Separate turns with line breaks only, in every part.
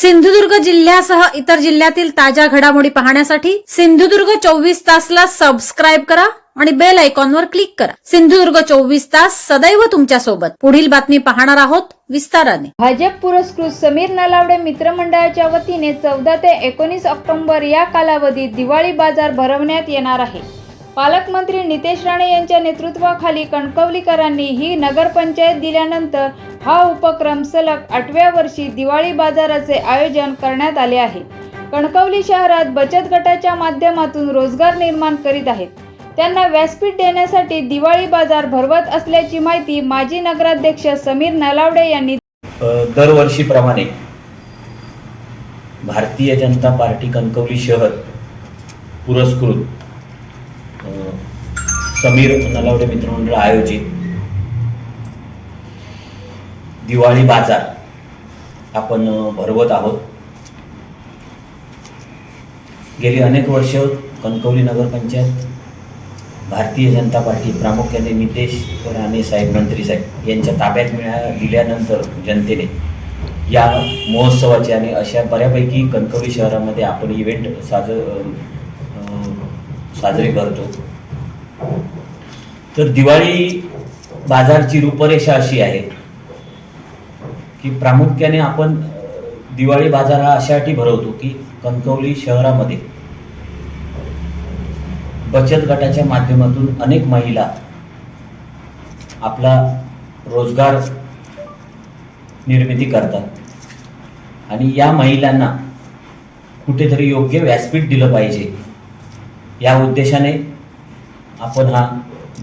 सिंधुदुर्ग जिल्ह्यासह इतर जिल्ह्यातील ताज्या घडामोडी पाहण्यासाठी सिंधुदुर्ग चोवीस तासला सबस्क्राईब करा आणि बेल आयकॉनवर क्लिक करा. सिंधुदुर्ग चोवीस तास सदैव तुमच्यासोबत. पुढील बातमी पाहणार आहोत विस्ताराने.
भाजप पुरस्कृत समीर नलावडे मित्रमंडळाच्या वतीने चौदा ते एकोणीस ऑक्टोबर या कालावधीत दिवाळी बाजार भरवण्यात येणार आहे. पालकमंत्री नितेश राणे यांच्या नेतृत्वाखाली कणकवलीकरांनी ही नगरपंचायत दिल्यानंतर हा उपक्रम सलग आठव्या वर्षी दिवाळी बाजाराचे आयोजन करण्यात आले आहे. कणकवली शहरात बचत गटाच्या माध्यमातून रोजगार निर्माण करीत आहेत. त्यांना व्यासपीठ देण्यासाठी दिवाळी बाजार भरवत असल्याची माहिती माजी नगराध्यक्ष समीर नलावडे यांनी
दरवर्षीप्रमाणे भारतीय जनता पार्टी कणकवली शहर पुरस्कृत समीर नलावडे मित्रमंडळ आयोजित. दिवाळी बाजार. आपण भरवत आहोत. गेली अनेक वर्ष कणकवली नगरपंचायत भारतीय जनता पार्टी प्रामुख्याने नितेश राणे साहेब मंत्री साहेब यांच्या ताब्यात मिळा दिल्यानंतर जनतेने या महोत्सवाचे आणि अशा बऱ्यापैकी कणकवली शहरामध्ये आपण इव्हेंट साज साजरे करतो. तर दिवाळी बाजारची रूपरेषा अशी आहे की प्रामुख्याने आपण दिवाळी बाजार हा अशासाठी भरवतो की कणकवली शहरामध्ये बचत गटाच्या माध्यमातून अनेक महिला आपला रोजगार निर्मिती करतात आणि या महिलांना कुठेतरी योग्य व्यासपीठ दिलं पाहिजे या उद्देशाने आपण हा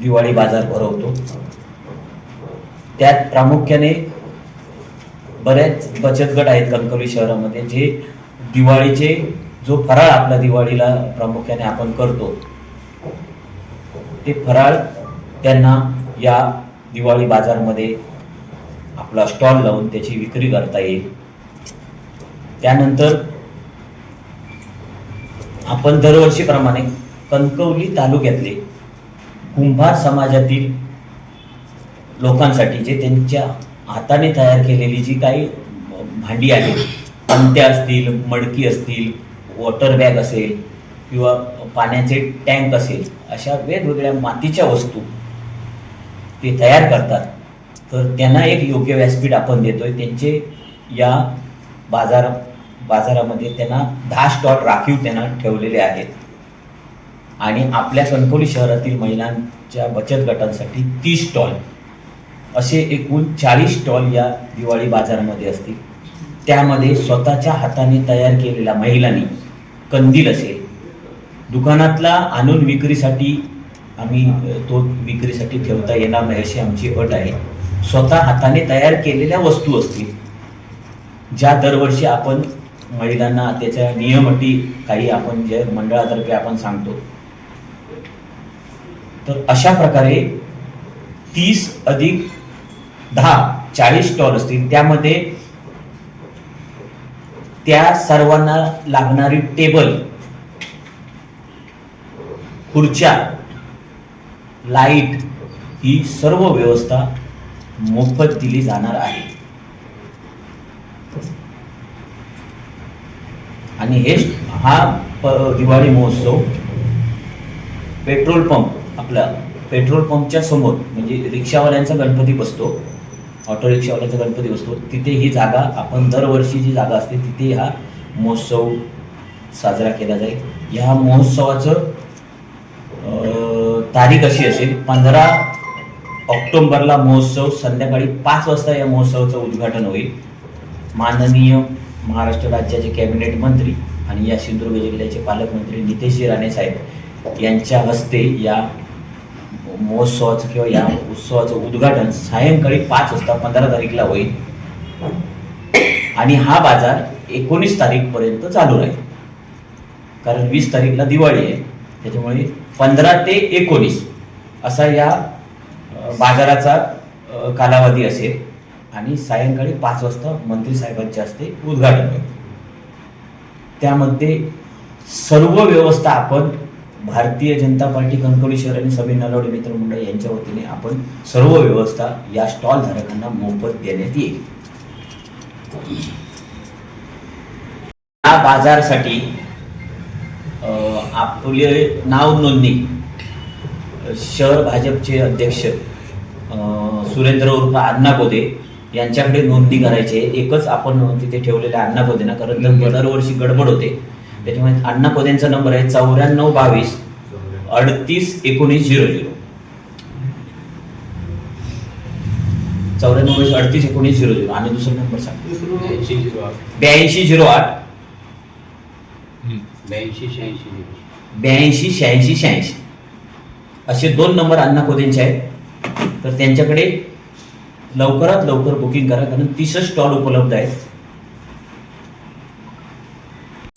दिवाळी बाजार भरवतो. त्यात प्रामुख्याने बऱ्याच बचत गट आहेत कणकवली शहरामध्ये जे दिवाळीचे जो फराळ आपला दिवाळीला प्रामुख्याने आपण करतो ते फराळ त्यांना या दिवाळी बाजारमध्ये आपला स्टॉल लावून त्याची विक्री करता येईल. त्यानंतर आपण दरवर्षीप्रमाणे कणकवली तालुक्यातले कुंभार समाजातील लोकांसाठी जे त्यांच्या हाताने तयार केलेली जी काही भांडी आहेत पंत्या असतील मडकी असतील वॉटर बॅग असेल किंवा पाण्याचे टँक असेल अशा वेगवेगळ्या मातीच्या वस्तू ते तयार करतात. तर त्यांना एक योग्य व्यासपीठ आपण देतोय. त्यांचे या बाजार बाजारामध्ये त्यांना दहा स्टॉल राखीव त्यांना ठेवलेले आहेत. आणि आपल्या कणकवली शहरातील महिलांच्या बचत गटांसाठी तीस स्टॉल असे एकूण चाळीस स्टॉल या दिवाळी बाजारामध्ये असतील. त्यामध्ये स्वतःच्या हाताने तयार केलेल्या महिलांनी कंदील असेल. दुकानातला आणून विक्रीसाठी आम्ही तो विक्रीसाठी ठेवता येणार नाही अशी आमची अट आहे. स्वतः हाताने तयार केलेल्या वस्तू असतील ज्या दरवर्षी आपण महिलांना त्याच्या नियमटी काही आपण जे मंडळातर्फे आपण सांगतो तर अशा प्रकारे तीस अधिक दहा चाळीस स्टॉल असतील. त्यामध्ये त्या सर्वांना लागणारी टेबल खुर्च्या लाइट ही सर्व व्यवस्था मोफत दिली जाणार आहे. आणि हे हा प- दिवाळी महोत्सव पेट्रोल पंप आपला पेट्रोल पंपच्या समोर म्हणजे रिक्षावाल्यांचा गणपती बसतो ऑटो रिक्षावाल्यांचा गणपती बसतो तिथे ही जागा आपण दरवर्षी जी जागा असते तिथे हा महोत्सव साजरा केला जाईल. ह्या महोत्सवाचं तारीख अशी असेल पंधरा ऑक्टोंबरला महोत्सव संध्याकाळी पाच वाजता या महोत्सवाचं उद्घाटन होईल. माननीय महाराष्ट्र राज्याचे कॅबिनेट मंत्री आणि या सिंधुदुर्ग जिल्ह्याचे पालकमंत्री नितेश राणे साहेब यांच्या हस्ते या महोत्सवाचं किंवा या उत्सवाचं उद्घाटन सायंकाळी पाच वाजता पंधरा तारीखला होईल. आणि हा बाजार एकोणीस तारीखपर्यंत चालू राहील. कारण वीस तारीखला दिवाळी आहे. त्याच्यामुळे पंधरा ते एकोणीस असा या बाजाराचा कालावधी असेल. आणि सायंकाळी पाच वाजता मंत्री साहेबांच्या हस्ते उद्घाटन होईल. त्यामध्ये सर्व व्यवस्था आपण भारतीय जनता पार्टी कणकवली शहर आणि सभी नलवडे मित्र मंडळ यांच्या वतीने आपण सर्व व्यवस्था या स्टॉल धारकांना मोफत देण्यात येईल. या बाजारसाठी आपले नाव नोंदणी. शहर भाजपचे अध्यक्ष सुरेंद्र उर्फ अण्णा गोदे यांच्याकडे नोंदणी करायची एकच आपण तिथे ठेवलेलं आहे अण्णा कारण दर- दरवर्षी गडबड होते. त्याच्यामुळे अण्णा गोदेंचा नंबर आहे चौऱ्याण्णव बावीस अडतीस एकोणीस झिरो झिरो. चौऱ्याण्णव बावीस अडतीस एकोणीस झिरो झिरो. आणि दुसरा नंबर सांग ब्याऐंशी झिरो आठ.
ब्याऐंशी शहाऐंशी
ब्याऐंशी शहाऐंशी शहाऐंशी. असे दोन नंबर अण्णा कोदेंचे आहेत. तर त्यांच्याकडे लवकरात लवकर बुकिंग करा कारण तीस स्टॉल उपलब्ध आहेत.